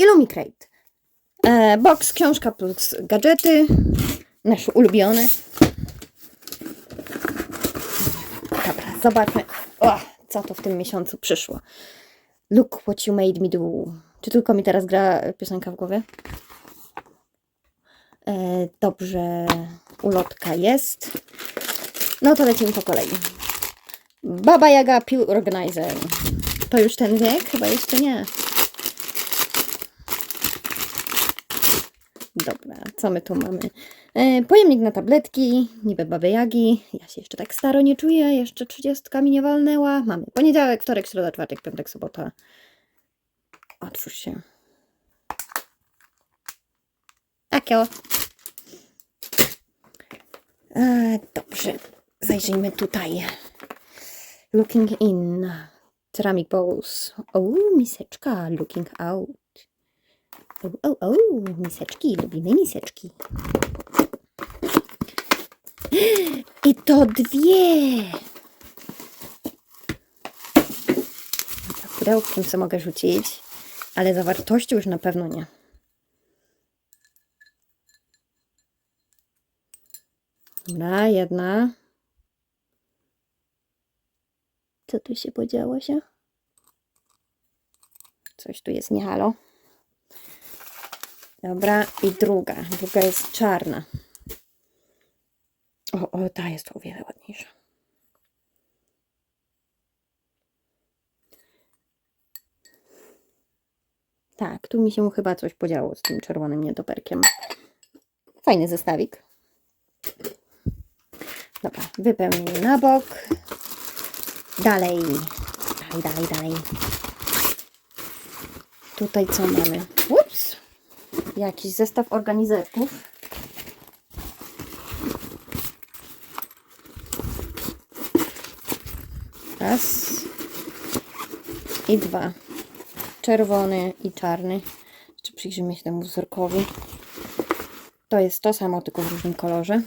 Illumicrate. E, box, książka plus gadżety. Nasze ulubione. Dobra, zobaczmy, o, co to w tym miesiącu przyszło. Look what you made me do. Czy tylko mi teraz gra piosenka w głowie? E, dobrze, ulotka jest. No to lecimy po kolei. Baba Jaga Pill Organizer. To już ten wiek? Chyba jeszcze nie. Dobra, co my tu mamy? E, pojemnik na tabletki, niby baby Jagi. Ja się jeszcze tak staro nie czuję, jeszcze trzydziestka mi nie walnęła. Mamy poniedziałek, wtorek, środa, czwartek, piątek, sobota. Otwórz się. Takie o. E, dobrze, zajrzyjmy tutaj. Looking in. Ceramic bowls. O, miseczka. Looking out. O, o, miseczki. Lubimy miseczki. I to dwie. Za pudełkiem co mogę rzucić, ale zawartości już na pewno nie. Dobra, jedna. Co tu się podziało się? Coś tu jest nie halo. Dobra, i druga. Druga jest czarna. O, o, ta jest o wiele ładniejsza. Tak, tu mi się chyba coś podziało z tym czerwonym niedoperkiem. Fajny zestawik. Dobra, wypełnimy na bok. Dalej. Dalej, dalej, dalej. Tutaj co mamy? Ups. Jakiś zestaw organizerków. Raz. I dwa. Czerwony i czarny. Jeszcze przyjrzymy się temu wzorkowi. To jest to samo, tylko w różnym kolorze.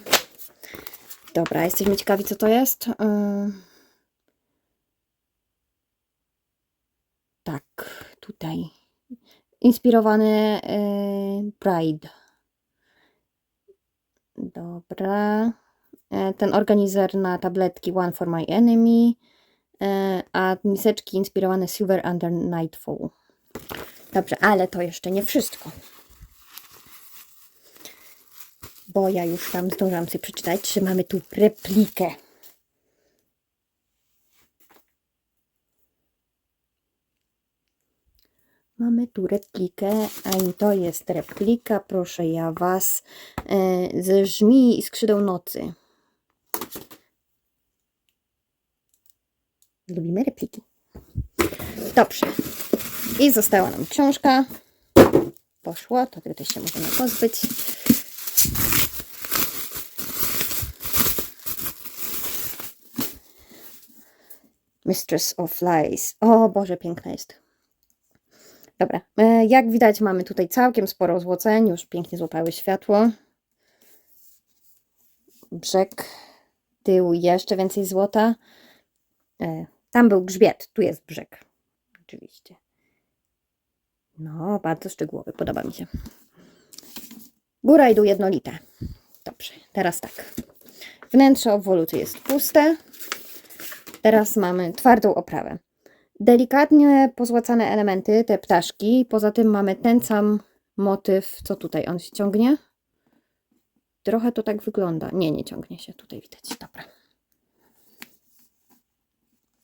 Dobra, jesteśmy ciekawi, co to jest. Yy... Tak, tutaj. Inspirowany yy, Bride. Dobra. E, Ten organizer na tabletki One for My Enemy, e, a miseczki inspirowane Silver Under Nightfall. Dobrze, ale to jeszcze nie wszystko. Bo ja już tam zdążyłam sobie przeczytać, że mamy tu replikę. Mamy tu replikę, i to jest replika, proszę ja Was, e, ze żmii i skrzydeł nocy. Lubimy repliki. Dobrze. I została nam książka. Poszło, to też się możemy pozbyć. Mistress of Lies. O Boże, piękna jest. Dobra, e, jak widać mamy tutaj całkiem sporo złoceń, już pięknie złapały światło. Brzeg, tył jeszcze więcej złota. E, Tam był grzbiet, tu jest brzeg. Oczywiście. No, bardzo szczegółowy, podoba mi się. Góra i dół jednolite. Dobrze, teraz tak. Wnętrze obwoluty jest puste. Teraz mamy twardą oprawę. Delikatnie pozłacane elementy, te ptaszki. Poza tym mamy ten sam motyw. Co tutaj? On się ciągnie? Trochę to tak wygląda. Nie, nie ciągnie się. Tutaj widać. Dobra.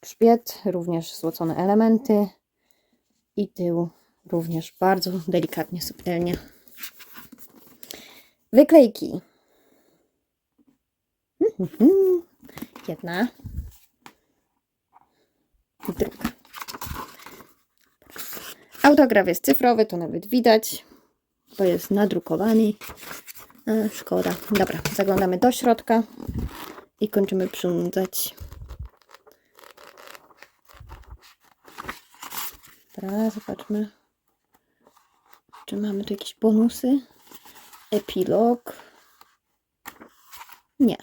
Grzbiet, również złocone elementy. I tył również bardzo delikatnie, subtelnie. Wyklejki. Mhm. Jedna. I druga. Autograf jest cyfrowy, to nawet widać. To jest nadrukowany. E, szkoda. Dobra, zaglądamy do środka i kończymy przynudzać. Dobra, zobaczmy. Czy mamy tu jakieś bonusy? Epilog. Nie.